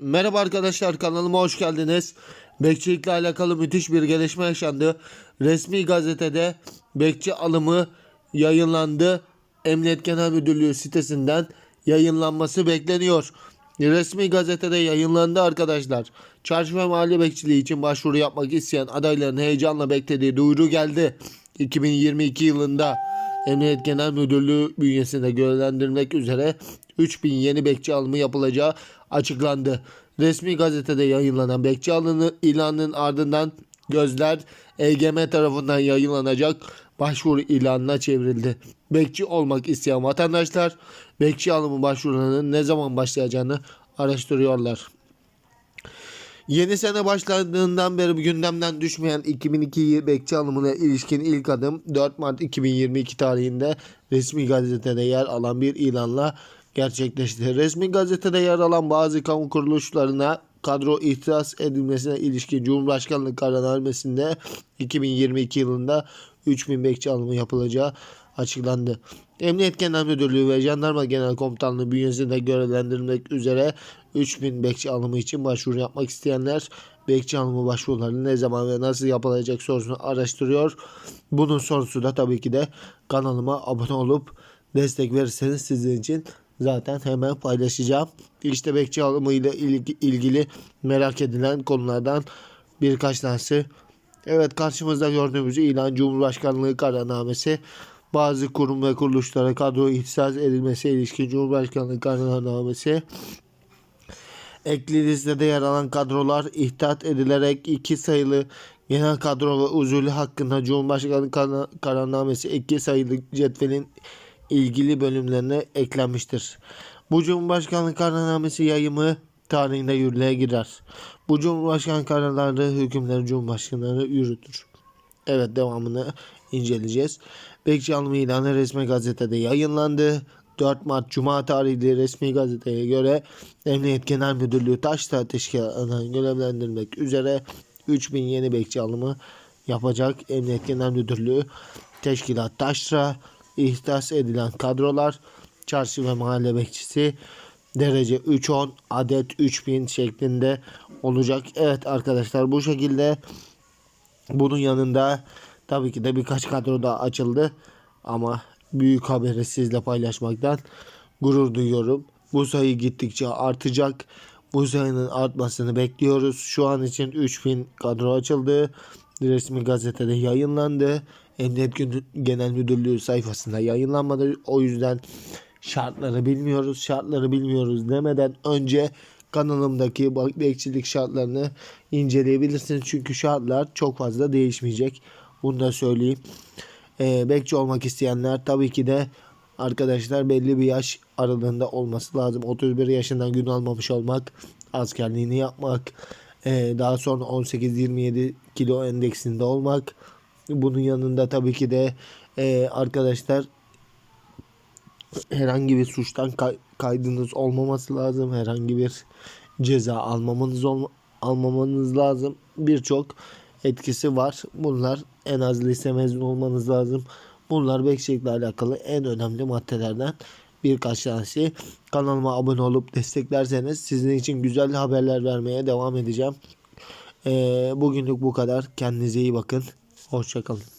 Merhaba arkadaşlar kanalıma hoş geldiniz. Bekçilikle alakalı müthiş bir gelişme yaşandı. Resmi gazetede bekçi alımı yayınlandı. Emniyet Genel Müdürlüğü sitesinden yayınlanması bekleniyor. Resmi gazetede yayınlandı arkadaşlar. Çarşı ve mahalle bekçiliği için başvuru yapmak isteyen adayların heyecanla beklediği duyuru geldi. 2022 yılında Emniyet Genel Müdürlüğü bünyesinde görevlendirmek üzere 3000 yeni bekçi alımı yapılacağı açıklandı. Resmi gazetede yayınlanan bekçi alımı ilanının ardından gözler EGM tarafından yayınlanacak başvuru ilanına çevrildi. Bekçi olmak isteyen vatandaşlar bekçi alımı başvurularının ne zaman başlayacağını araştırıyorlar. Yeni sene başladığından beri gündemden düşmeyen 2002 yıl bekçi alımına ilişkin ilk adım 4 Mart 2022 tarihinde resmi gazetede yer alan bir ilanla gerçekleşti. Resmi gazetede yer alan bazı kamu kuruluşlarına kadro ihtisas edilmesine ilişkin Cumhurbaşkanlığı kararnamesinde 2022 yılında 3000 bekçi alımı yapılacağı açıklandı. Emniyet Genel Müdürlüğü ve Jandarma Genel Komutanlığı bünyesinde görevlendirilmek üzere 3000 bekçi alımı için başvuru yapmak isteyenler bekçi alımı başvuruları ne zaman ve nasıl yapılacak sorusunu araştırıyor. Bunun sorusu da tabii ki de kanalıma abone olup destek verirseniz sizin için zaten hemen paylaşacağım. İşte bekçi alımı ile ilgi- ilgili merak edilen konulardan birkaç tanesi. Evet karşımızda gördüğümüz ilan Cumhurbaşkanlığı kararnamesi bazı kurum ve kuruluşlara kadro ihtisas edilmesi ilişkin Cumhurbaşkanlığı kararnamesi Ekli listede yer alan kadrolar ihtat edilerek iki sayılı genel kadro ve usulü hakkında Cumhurbaşkanı kar- kararnamesi iki sayılı cetvelin ilgili bölümlerine eklenmiştir. Bu Cumhurbaşkanlığı kararnamesi yayımı tarihinde yürürlüğe girer. Bu Cumhurbaşkanı kararları hükümleri Cumhurbaşkanları yürütür. Evet devamını inceleyeceğiz. Bekçi ilanı resmi gazetede yayınlandı. 4 Mart Cuma tarihli resmi gazeteye göre Emniyet Genel Müdürlüğü Taşra Teşkilatı'ndan görevlendirmek üzere 3000 yeni bekçi alımı yapacak. Emniyet Genel Müdürlüğü Teşkilat Taşra ihtas edilen kadrolar çarşı ve mahalle bekçisi derece 3-10 adet 3000 şeklinde olacak. Evet arkadaşlar bu şekilde bunun yanında tabii ki de birkaç kadro daha açıldı. Ama büyük haberi sizle paylaşmaktan gurur duyuyorum. Bu sayı gittikçe artacak. Bu sayının artmasını bekliyoruz. Şu an için 3000 kadro açıldı. Resmi gazetede yayınlandı. Emniyet Genel Müdürlüğü sayfasında yayınlanmadı. O yüzden şartları bilmiyoruz. Şartları bilmiyoruz demeden önce kanalımdaki bekçilik şartlarını inceleyebilirsiniz. Çünkü şartlar çok fazla değişmeyecek. Bunu da söyleyeyim. Ee, bekçi olmak isteyenler tabii ki de arkadaşlar belli bir yaş aralığında olması lazım. 31 yaşından gün almamış olmak, askerliğini yapmak, ee, daha sonra 18-27 kilo endeksinde olmak. Bunun yanında tabii ki de ee, arkadaşlar herhangi bir suçtan kay- kaydınız olmaması lazım. Herhangi bir ceza almamanız olma- almamanız lazım. Birçok etkisi var. Bunlar en az lise mezun olmanız lazım. Bunlar bekçilikle alakalı en önemli maddelerden birkaç tanesi. Kanalıma abone olup desteklerseniz sizin için güzel haberler vermeye devam edeceğim. Ee, bugünlük bu kadar. Kendinize iyi bakın. Hoşçakalın.